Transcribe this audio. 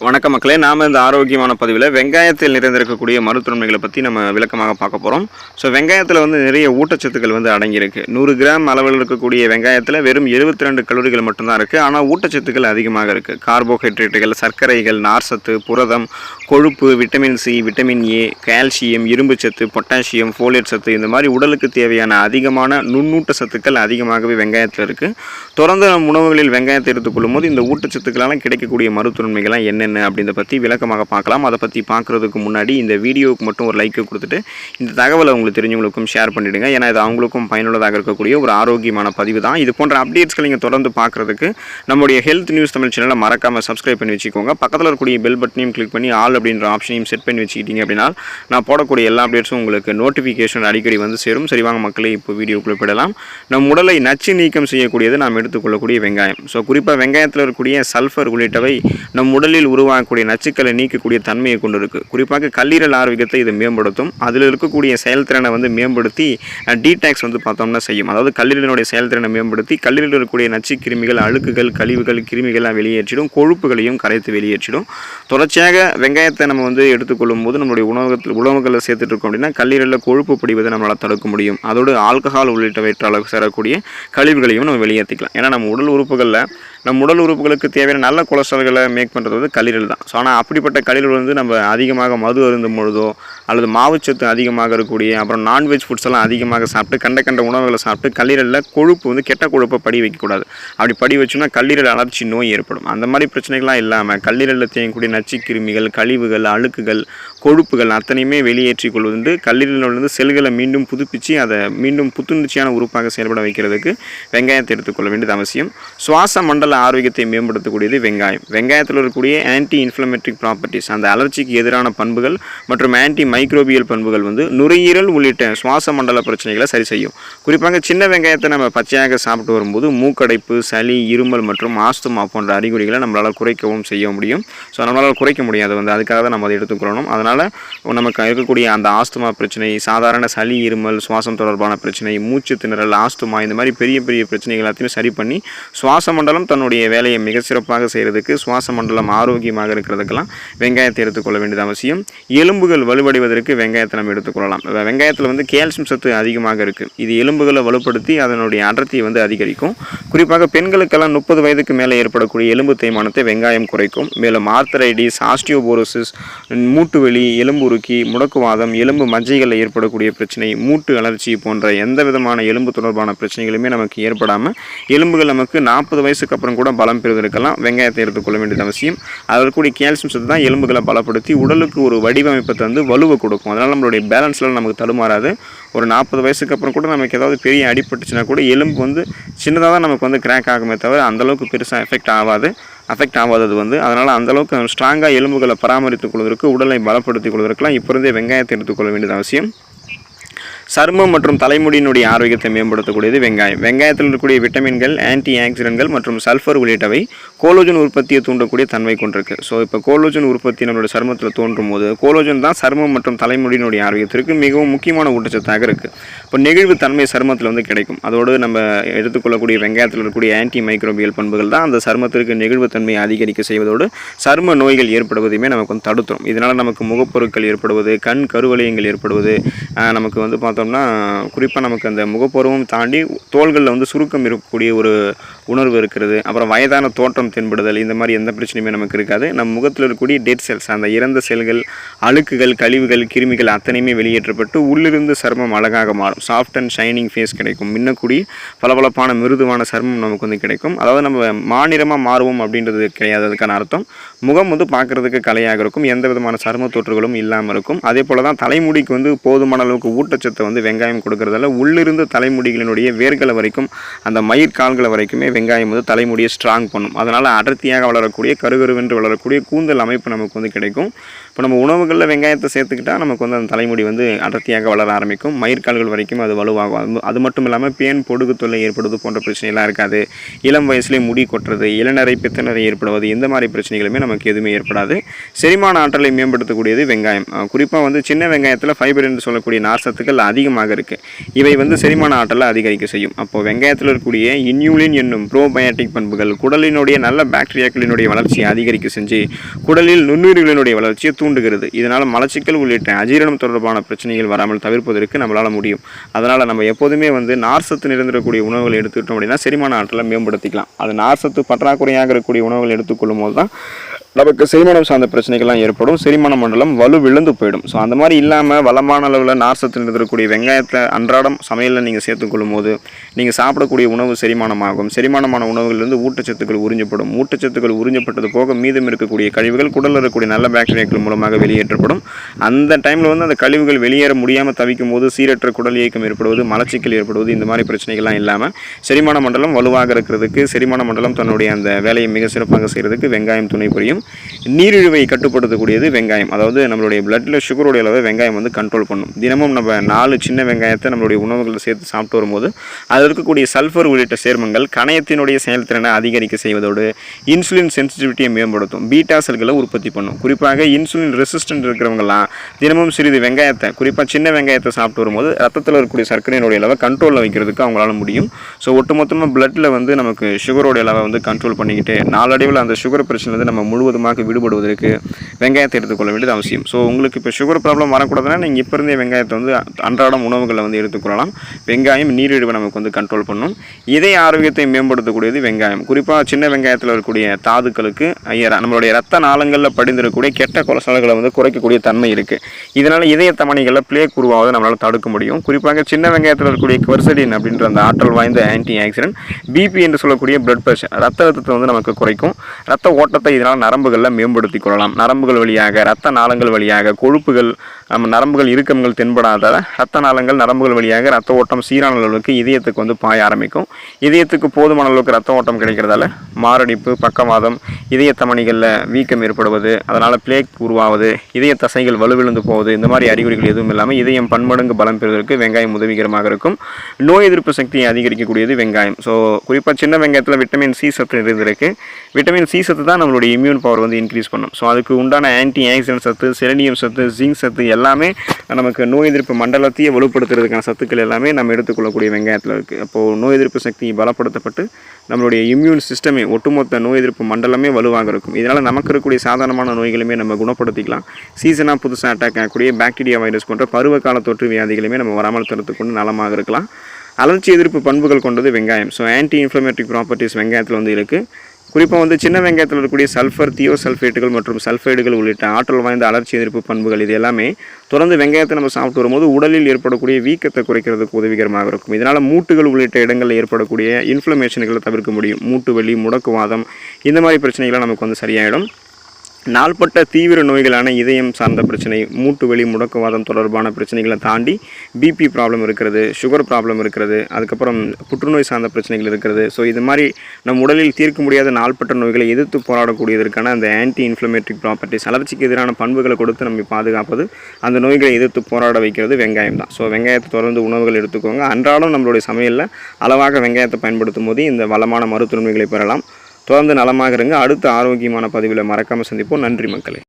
வணக்க மக்களே நாம் இந்த ஆரோக்கியமான பதிவில் வெங்காயத்தில் நிறைந்திருக்கக்கூடிய மருத்துவமைகளை பற்றி நம்ம விளக்கமாக பார்க்க போகிறோம் ஸோ வெங்காயத்தில் வந்து நிறைய ஊட்டச்சத்துக்கள் வந்து அடங்கியிருக்கு. நூறு கிராம் அளவில் இருக்கக்கூடிய வெங்காயத்தில் வெறும் 72 ரெண்டு கலோரிகள் மட்டும்தான் இருக்குது ஆனால் ஊட்டச்சத்துக்கள் அதிகமாக இருக்குது கார்போஹைட்ரேட்டுகள் சர்க்கரைகள் நார்சத்து புரதம் கொழுப்பு vitamin C vitamin A calcium இரும்பு சத்து பொட்டாசியம் ஃபோலேட் சத்து இந்த மாதிரி உடலுக்கு தேவையான அதிகமான நுண்ணூட்ட சத்துக்கள் அதிகமாகவே வெங்காயத்தில் இருக்குது தொடர்ந்து நம் உணவுகளில் வெங்காயத்தை எடுத்துக்கொள்ளும் போது இந்த ஊட்டச்சத்துக்களால் கிடைக்கக்கூடிய மருத்துவன்மைகள்லாம் என்னென்ன அப்படின்றத பற்றி விளக்கமாக பார்க்கலாம். அதை பற்றி பார்க்குறதுக்கு முன்னாடி இந்த வீடியோவுக்கு மட்டும் ஒரு லைக்கு கொடுத்துட்டு இந்த தகவலை உங்களுக்கு தெரிஞ்சவங்களுக்கும் ஷேர் பண்ணிவிடுங்க ஏன்னா இது அவங்களுக்கும் பயனுள்ளதாக இருக்கக்கூடிய ஒரு ஆரோக்கியமான பதிவு தான். இது போன்ற அப்டேட்ஸ்களை நீங்கள் தொடர்ந்து பார்க்குறதுக்கு நம்முடைய ஹெல்த் நியூஸ் தமிழ் சேனலை மறக்காமல் சப்ஸ்கிரைப் பண்ணி வச்சுக்கோங்க. பக்கத்தில் இருக்கக்கூடிய பெல் பட்டனையும் கிளிக் பண்ணி ஆல் அப்படின்ற ஆப்ஷனையும் செட் பண்ணி வச்சுக்கிட்டீங்க அப்படின்னா நான் போடக்கூடிய எல்லா அப்டேட்ஸும் உங்களுக்கு நோட்டிஃபிகேஷன் அடிக்கடி வந்து சேரும். சரி வாங்க மக்களே இப்போ வீடியோக்குள்ளே போயிடலாம். நம் உடலை நச்சு நீக்கம் செய்யக்கூடியது நாம் எடுத்துக்கொள்ளக்கூடிய வெங்காயம். ஸோ குறிப்பாக வெங்காயத்தில் இருக்கக்கூடிய சல்ஃபர் உள்ளிட்டவை நம் உடலில் உருவாகக்கூடிய நச்சுக்களை நீக்கக்கூடிய தன்மையை கொண்டு குறிப்பாக கல்லீரல் ஆரோக்கியத்தை இது மேம்படுத்தும். அதில் இருக்கக்கூடிய செயல்திறனை வந்து மேம்படுத்தி டீடாக்ஸ் வந்து பார்த்தோம்னா செய்யும். அதாவது கல்லீரலினுடைய செயல்திறனை மேம்படுத்தி கல்லீரலில் இருக்கக்கூடிய நச்சு கிருமிகள் அழுக்குகள் கழிவுகள் கிருமிகள்லாம் வெளியேற்றிடும். கொழுப்புகளையும் கரைத்து வெளியேற்றிடும். தொடர்ச்சியாக வெங்காயத்தை நம்ம வந்து எடுத்துக்கொள்ளும் போது நம்மளுடைய உணவகத்தில் உணவுகளில் சேர்த்துட்டு இருக்கோம் அப்படின்னா கல்லீரலில் கொழுப்பு படிவதை நம்மளால் தடுக்க முடியும். அதோடு ஆல்கஹால் உள்ளிட்டவற்றால் சேரக்கூடிய கழிவுகளையும் நம்ம வெளியேற்றிக்கலாம். ஏன்னா நம்ம உடல் உறுப்புகளில் நம் உடல் உறுப்புகளுக்கு தேவையான நல்ல கொலஸ்ட்ரால்களை மேக் பண்ணுறது வந்து கல்லீரல் தான். ஸோ ஆனால் அப்படிப்பட்ட கல்லீரல் வந்து நம்ம அதிகமாக மது அருந்தும் பொழுதோ அல்லது மாவுச்சத்து அதிகமாக இருக்கக்கூடிய அப்புறம் நான்வெஜ் ஃபுட்ஸ் எல்லாம் அதிகமாக சாப்பிட்டு கண்ட கண்ட உணவுகளை சாப்பிட்டு கல்லீரலில் கொழுப்பு வந்து கெட்ட கொழுப்பை படி வைக்கக்கூடாது. அப்படி படி வச்சோம்னா கல்லீரல் அலர்ச்சி நோய் ஏற்படும். அந்த மாதிரி பிரச்சனைகள்லாம் இல்லாமல் கல்லீரலில் தேங்கக்கூடிய நச்சு கிருமிகள் கழிவுகள் அழுக்குகள் கொழுப்புகள் அத்தனையுமே வெளியேற்றி கொள்வது கல்லீரலிலிருந்து செல்களை மீண்டும் புதுப்பிச்சு அதை மீண்டும் புத்துணர்ச்சியான உறுப்பாக செயல்பட வைக்கிறதுக்கு வெங்காயத்தை எடுத்துக்கொள்ள வேண்டியது அவசியம். சுவாச மண்டல ஆரோக்கியத்தை மேம்படுத்தக்கூடியது வெங்காயம். வெங்காயத்தில் இருக்கக்கூடிய ஆன்டி இன்ஃப்ளமேட்ரிக் ப்ராப்பர்ட்டிஸ் அந்த அலர்ச்சிக்கு எதிரான பண்புகள் மற்றும் ஆன்டி மைக்ரோபியல் பண்புகள் வந்து நுரையீரல் உள்ளிட்ட சுவாச மண்டல பிரச்சனைகளை சரி செய்யும். குறிப்பாக சின்ன வெங்காயத்தை நம்ம பச்சையாக சாப்பிட்டு வரும்போது மூக்கடைப்பு சளி இருமல் மற்றும் ஆஸ்துமா போன்ற அறிகுறிகளை நம்மளால் குறைக்கவும் செய்ய முடியும். ஸோ நம்மளால் குறைக்க முடியாது. வந்து அதுக்காக தான் நம்ம அதை எடுத்துக்கொள்ளணும். அதனால் நமக்கு இருக்கக்கூடிய அந்த ஆஸ்துமா பிரச்சனை சாதாரண சளி இருமல் சுவாசம் தொடர்பான பிரச்சனை மூச்சு திணறல் ஆஸ்துமா இந்த மாதிரி பெரிய பெரிய பிரச்சனைகள் எல்லாத்தையும் சரி பண்ணி சுவாச மண்டலம் தன்னுடைய வேலையை மிக சிறப்பாக செய்கிறதுக்கு சுவாச மண்டலம் ஆரோக்கியமாக இருக்கிறதுக்கெல்லாம் வெங்காயத்தை எடுத்துக்கொள்ள வேண்டியது அவசியம். எலும்புகள் வலுவடைவதற்கு வெங்காயத்தை நம்ம எடுத்துக்கொள்ளலாம். வெங்காயத்தில் வந்து கேல்சியம் சத்து அதிகமாக இருக்குது இது எலும்புகளை வலுப்படுத்தி அதனுடைய அடர்த்தியை வந்து அதிகரிக்கும். குறிப்பாக பெண்களுக்கெல்லாம் முப்பது வயதுக்கு மேலே ஏற்படக்கூடிய எலும்பு தேய்மானத்தை வெங்காயம் குறைக்கும். மேலும் ஆர்த்தரைடிஸ் ஆஸ்டியோபோரோசிஸ் மூட்டுவெளி வலி எலும்பு உருக்கி முடக்குவாதம் எலும்பு மஜ்ஜைகளில் ஏற்படக்கூடிய பிரச்சனை மூட்டு அலர்ச்சி போன்ற எந்த விதமான எலும்பு தொடர்பான பிரச்சனைகளுமே நமக்கு ஏற்படாமல் எலும்புகள் நமக்கு நாற்பது வயசுக்கு அப்புறம் கூட பலம் பெறுவதற்கெல்லாம் வெங்காயத்தை எடுத்துக்கொள்ள வேண்டியது அவசியம். அதற்குரிய கேல்சியம் சத்து தான் எலும்புகளை பலப்படுத்தி உடலுக்கு ஒரு வடிவமைப்பை தந்து வலுவை கொடுக்கும். அதனால் நம்மளுடைய பேலன்ஸ்லாம் நமக்கு தடுமாறாது. ஒரு நாற்பது வயசுக்கு அப்புறம் கூட நமக்கு ஏதாவது பெரிய அடிபட்டுச்சுன்னா கூட எலும்பு வந்து சின்னதாக தான் நமக்கு வந்து கிராக் ஆகுமே தவிர அந்தளவுக்கு பெருசாக எஃபெக்ட் ஆகாது. அஃபெக்ட் ஆகாதது வந்து. அதனால் அந்தளவுக்கு ஸ்ட்ராங்காக எலும்புகளை பராமரித்துக் கொள்வதற்கு உடலை பலப்படுத்திக் கொள்வதற்கெல்லாம் இப்போ இருந்தே வெங்காயத்தை எடுத்துக்கொள்ள வேண்டியது அவசியம். சருமம் மற்றும் தலைமுடியினுடைய ஆரோக்கியத்தை மேம்படுத்தக்கூடியது வெங்காயம். வெங்காயத்தில் இருக்கக்கூடிய விட்டமின்கள் ஆன்டி ஆக்சிடென்ட்கள் மற்றும் சல்ஃபர் உள்ளிட்டவை கோலோஜன் உற்பத்தியை தூண்டக்கூடிய தன்மை கொண்டிருக்கு. ஸோ இப்போ கோலோஜன் உற்பத்தி நம்மளுடைய சருமத்தில் தோன்றும் போது கோலோஜன் தான் சருமம் மற்றும் தலைமுடியினுடைய ஆரோக்கியத்திற்கு மிகவும் முக்கியமான ஊட்டச்சத்தாக இருக்குது இப்போ நெகிழ்வு தன்மை சருமத்தில் வந்து கிடைக்கும். அதோடு நம்ம எடுத்துக்கொள்ளக்கூடிய வெங்காயத்தில் இருக்கக்கூடிய ஆன்டி மைக்ரோபியல் பண்புகள் தான் அந்த சருமத்திற்கு நெகிழ்வுத்தன்மையை அதிகரிக்க செய்வதோடு சரும நோய்கள் ஏற்படுவதையுமே நமக்கு வந்து தடுத்துரும். இதனால் நமக்கு முகப்பொருட்கள் ஏற்படுவது கண் கருவலயங்கள் ஏற்படுவது நமக்கு வந்து பார்த்தோம் பார்த்தோம்னா குறிப்பாக நமக்கு அந்த முகப்பருவம் தாண்டி தோள்களில் வந்து சுருக்கம் இருக்கக்கூடிய ஒரு உணர்வு இருக்கிறது. அப்புறம் வயதான தோற்றம் தென்படுதல் இந்த மாதிரி எந்த பிரச்சனையுமே நமக்கு இருக்காது. நம் முகத்தில் இருக்கக்கூடிய டெட் செல்ஸ் அந்த இறந்த செல்கள் அழுக்குகள் கழிவுகள் கிருமிகள் அத்தனையுமே வெளியேற்றப்பட்டு உள்ளிருந்து சருமம் அழகாக மாறும். சாஃப்ட் அண்ட் ஷைனிங் ஃபேஸ் கிடைக்கும். மின்னக்கூடிய பளபளப்பான மிருதுவான சருமம் நமக்கு வந்து கிடைக்கும். அதாவது நம்ம மாநிறமாக மாறுவோம் அப்படின்றது கிடையாது அதுக்கான அர்த்தம். முகம் வந்து பார்க்குறதுக்கு கலையாக இருக்கும். எந்த விதமான சர்ம தொற்றுகளும் இல்லாமல் இருக்கும். அதே போல் தான் தலைமுடிக்கு வந்து போதுமான அளவுக்கு ஊட்டச்சத்தை வந்து வெங்காயம் கொடுக்கறதால உள்ளிருந்து தலைமுடிகளினுடைய வேர்களை வரைக்கும் அந்த மயிர் கால்களை வரைக்குமே வெங்காயம் வந்து தலைமுடியை ஸ்ட்ராங் பண்ணும். அதனால் அடர்த்தியாக வளரக்கூடிய கருகருவென்று வளரக்கூடிய கூந்தல் அமைப்பு நமக்கு வந்து கிடைக்கும். இப்போ நம்ம உணவுகளில் வெங்காயத்தை சேர்த்துக்கிட்டால் நமக்கு வந்து அந்த தலைமுடி வந்து அடர்த்தியாக வளர ஆரம்பிக்கும். மயிர்கால்கள் வரைக்கும் அது வலுவாகும் அது- அது மட்டும் இல்லாமல் பேன் பொடுகு தொல்லை ஏற்படுவது போன்ற பிரச்சனைலாம் இருக்காது. இளம் வயசுலேயே முடி கொட்டுறது இளநரை பித்தநரை ஏற்படுவது இந்த மாதிரி பிரச்சனைகளுமே நமக்கு எதுவுமே ஏற்படாது. செரிமான ஆற்றலை மேம்படுத்தக்கூடியது வெங்காயம். குறிப்பாக வந்து சின்ன வெங்காயத்தில் ஃபைபர் என்று சொல்லக்கூடிய நார்சத்துக்கள் அதிகமாக இருக்குது இவை வந்து செரிமான ஆற்றலை அதிகரிக்க செய்யும். அப்போது வெங்காயத்தில் இருக்கக்கூடிய இன்யூலின் என்னும் ப்ரோபயோட்டிக் பண்புகள் குடலினுடைய நல்ல பாக்டீரியாக்களினுடைய வளர்ச்சியை அதிகரிக்க செஞ்சு குடலில் நுண்ணுயிர்களினுடைய வளர்ச்சியை தூண்டுகிறது. இதனால் மலச்சிக்கல் உள்ளிட்ட அஜீரணம் தொடர்பான பிரச்சனைகள் வராமல் தவிர்ப்பதற்கு நம்மளால் முடியும். அதனால் நம்ம எப்போதுமே வந்து நார்சத்து நிறைந்திருக்கக்கூடிய உணவுகளை எடுத்துக்கிட்டோம் அப்படின்னா செரிமான ஆற்றலை மேம்படுத்திக்கலாம். அது நார் சத்து பற்றாக்குறையாக இருக்கக்கூடிய உணவுகள் எடுத்துக்கொள்ளும் போது தான் நமக்கு செரிமானம் சார்ந்த பிரச்சனைகள்லாம் ஏற்படும். செரிமான மண்டலம் வலு விழுந்து போயிடும். ஸோ அந்த மாதிரி இல்லாமல் வளமான அளவில் நார்சத்தில் இருக்கக்கூடிய வெங்காயத்தை அன்றாடம் சமையலில் நீங்கள் சேர்த்துக்கொள்ளும் போது நீங்கள் சாப்பிடக்கூடிய உணவு செரிமானமாகும். செரிமானமான உணவுகளிலிருந்து ஊட்டச்சத்துக்கள் உறிஞ்சப்படும். ஊட்டச்சத்துக்கள் உறிஞ்சப்பட்டது போக மீதம் இருக்கக்கூடிய கழிவுகள் குடலில் இருக்கக்கூடிய நல்ல பாக்டீரியாக்கள் மூலமாக வெளியேற்றப்படும். அந்த டைமில் வந்து அந்த கழிவுகள் வெளியேற முடியாமல் தவிக்கும் போது சீரற்ற குடல் இயக்கம் ஏற்படுவது மலச்சிக்கல் ஏற்படுவது இந்த மாதிரி பிரச்சனைகள்லாம் இல்லாமல் செரிமான மண்டலம் வலுவாக இருக்கிறதுக்கு செரிமான மண்டலம் தன்னுடைய அந்த வேலையை மிக சிறப்பாக செய்கிறதுக்கு வெங்காயம் துணை புரியும். நீரிழிவை கட்டுப்படுத்தக்கூடியது வெங்காயம். அதாவது நம்மளுடைய பிளட்டில் சுகருடைய அளவை வெங்காயம் வந்து கண்ட்ரோல் பண்ணும். தினமும் நம்ம நாலு சின்ன வெங்காயத்தை நம்மளுடைய உணவுகளில் சேர்த்து சாப்பிட்டு வரும்போது அதில் இருக்கக்கூடிய சல்ஃபர் உள்ளிட்ட சேர்மங்கள் கணையத்தினுடைய செயல்திறனை அதிகரிக்க செய்வதோடு இன்சுலின் சென்சிட்டிவிட்டியை மேம்படுத்தும். பீட்டா செல்களை உற்பத்தி பண்ணும். குறிப்பாக இன்சுலின் ரெசிஸ்டன்ட் இருக்கிறவங்கலாம் தினமும் சிறிது வெங்காயத்தை குறிப்பாக சின்ன வெங்காயத்தை சாப்பிட்டு வரும்போது ரத்தத்தில் இருக்கக்கூடிய சர்க்கரையினுடைய அளவை கண்ட்ரோலில் வைக்கிறதுக்கு அவங்களால முடியும். ஸோ ஒட்டுமொத்தமாக பிளட்டில் வந்து நமக்கு சுகருடைய அளவை வந்து கண்ட்ரோல் பண்ணிக்கிட்டு நாளடைவில் அந்த சுகர் பிரச்சனை வந்து நம்ம முழுவதும் முழுவதுமாக விடுபடுவதற்கு வெங்காயத்தை எடுத்துக்கொள்ள வேண்டியது அவசியம். ஸோ உங்களுக்கு இப்போ சுகர் ப்ராப்ளம் வரக்கூடாதுன்னா நீங்கள் இப்போ இருந்தே வெங்காயத்தை வந்து அன்றாடம் உணவுகளை வந்து எடுத்துக்கொள்ளலாம். வெங்காயம் நீரிழிவை நமக்கு வந்து கண்ட்ரோல் பண்ணும். இதய ஆரோக்கியத்தை மேம்படுத்தக்கூடியது வெங்காயம். குறிப்பாக சின்ன வெங்காயத்தில் இருக்கக்கூடிய தாதுக்களுக்கு நம்மளுடைய ரத்த நாளங்களில் படிந்திருக்கக்கூடிய கெட்ட கொலஸ்ட்ரால்களை வந்து குறைக்கக்கூடிய தன்மை இருக்குது இதனால் இதய தமணிகளில் பிளேக் உருவாவதை நம்மளால் தடுக்க முடியும். குறிப்பாக சின்ன வெங்காயத்தில் இருக்கக்கூடிய குவர்சடின் அப்படின்ற அந்த ஆற்றல் வாய்ந்த ஆன்டி ஆக்சிடென்ட் பிபி என்று சொல்லக்கூடிய பிளட் ப்ரெஷர் ரத்த அழுத்தத்தை வந்து நமக்கு குறைக்கும். ரத்த ஓட்டத்தை இதனால் நரம்புகளில் மேம்படுத்திக் கொள்ளலாம். நரம்புகள் வழியாக ரத்த நாளங்கள் வழியாக கொழுப்புகள் நம்ம நரம்புகள் இறுக்கங்கள் தென்படாத ரத்த நாளங்கள் நரம்புகள் வழியாக ரத்த ஓட்டம் சீரான அளவுக்கு இதயத்துக்கு வந்து பாய ஆரம்பிக்கும். இதயத்துக்கு போதுமான அளவுக்கு ரத்த ஓட்டம் கிடைக்கிறதால மாரடைப்பு பக்கவாதம் இதய வீக்கம் ஏற்படுவது அதனால் பிளேக் உருவாவது இதய தசைகள் வலுவிழுந்து போவது இந்த மாதிரி அறிகுறிகள் எதுவும் இல்லாமல் இதயம் பன்மடங்கு பலம் பெறுவதற்கு வெங்காயம் உதவிகரமாக இருக்கும். நோய் எதிர்ப்பு சக்தியை அதிகரிக்கக்கூடியது வெங்காயம். ஸோ குறிப்பாக சின்ன வெங்காயத்தில் விட்டமின் சி சத்து இருந்திருக்கு விட்டமின் சி சத்து தான் நம்மளுடைய இம்யூன் பவர் வந்து இன்க்ரீஸ் பண்ணும். ஸோ அதுக்கு உண்டான ஆன்டி ஆக்சிடென்ட் சத்து செலனியம் சத்து ஜிங்க் சத்து எல்லாமே நமக்கு நோய் எதிர்ப்பு மண்டலத்தையே வலுப்படுத்துறதுக்கான சத்துக்கள் எல்லாமே நம்ம எடுத்துக்கொள்ளக்கூடிய வெங்காயத்தில் இருக்குது அப்போது நோய் எதிர்ப்பு சக்தி பலப்படுத்தப்பட்டு நம்மளுடைய இம்யூன் சிஸ்டமே ஒட்டுமொத்த நோய் எதிர்ப்பு மண்டலமே வலுவாக இருக்கும் இதனால் நமக்கு இருக்கக்கூடிய சாதாரணமான நோய்களுமே நம்ம குணப்படுத்திக்கலாம். சீசனாக புதுசாக அட்டாக் ஆகக்கூடிய பாக்டீரியா வைரஸ் போன்ற பருவகால தொற்று வியாதிகளுமே நம்ம வராமல் தடுத்து நலமாக இருக்கலாம். அலர்ச்சி எதிர்ப்பு பண்புகள் கொண்டது வெங்காயம். ஸோ ஆன்டி இன்ஃப்ளமேட்டரி ப்ராப்பர்ட்டிஸ் வெங்காயத்தில் வந்து இருக்குது குறிப்பாக வந்து சின்ன வெங்காயத்தில் இருக்கக்கூடிய சல்ஃபர் தியோ சல்ஃபேட்டுகள் மற்றும் சல்ஃபைடுகள் உள்ளிட்ட ஆற்றல் வாய்ந்த அலர்ச்சி எதிர்ப்பு பண்புகள் இது எல்லாமே தொடர்ந்து வெங்காயத்தை நம்ம சாப்பிட்டு வரும்போது உடலில் ஏற்படக்கூடிய வீக்கத்தை குறைக்கிறதுக்கு உதவிகரமாக இருக்கும். இதனால் மூட்டுகள் உள்ளிட்ட இடங்களில் ஏற்படக்கூடிய இன்ஃப்ளமேஷன்களை தவிர்க்க முடியும். மூட்டு வலி முடக்குவாதம் இந்த மாதிரி பிரச்சனைகள்லாம் நமக்கு வந்து சரியாயிடும். நாள்பட்ட தீவிர நோய்களான இதயம் சார்ந்த பிரச்சனை மூட்டு வலி முடக்குவாதம் தொடர்பான பிரச்சனைகளை தாண்டி பிபி ப்ராப்ளம் இருக்கிறது சுகர் ப்ராப்ளம் இருக்கிறது அதுக்கப்புறம் புற்றுநோய் சார்ந்த பிரச்சனைகள் இருக்கிறது. ஸோ இது மாதிரி நம் உடலில் தீர்க்க முடியாத நாள்பட்ட நோய்களை எதிர்த்து போராடக்கூடியதற்கான அந்த ஆன்டி இன்ஃப்ளமேட்ரிக் ப்ராப்பர்ட்டிஸ் அலர்ச்சிக்கு எதிரான பண்புகளை கொடுத்து நம்ம பாதுகாப்பது அந்த நோய்களை எதிர்த்து போராட வைக்கிறது வெங்காயம் தான். ஸோ வெங்காயத்தை தொடர்ந்து உணவுகள் எடுத்துக்கோங்க. அன்றாடம் நம்மளுடைய சமையலில் அளவாக வெங்காயத்தை பயன்படுத்தும் போது இந்த வளமான மருத்துவமனைகளை பெறலாம். தொடர்ந்து நலமாக இருங்க அடுத்த ஆரோக்கியமான பதிவில் மறக்காமல் சந்திப்போம். நன்றி மக்களே.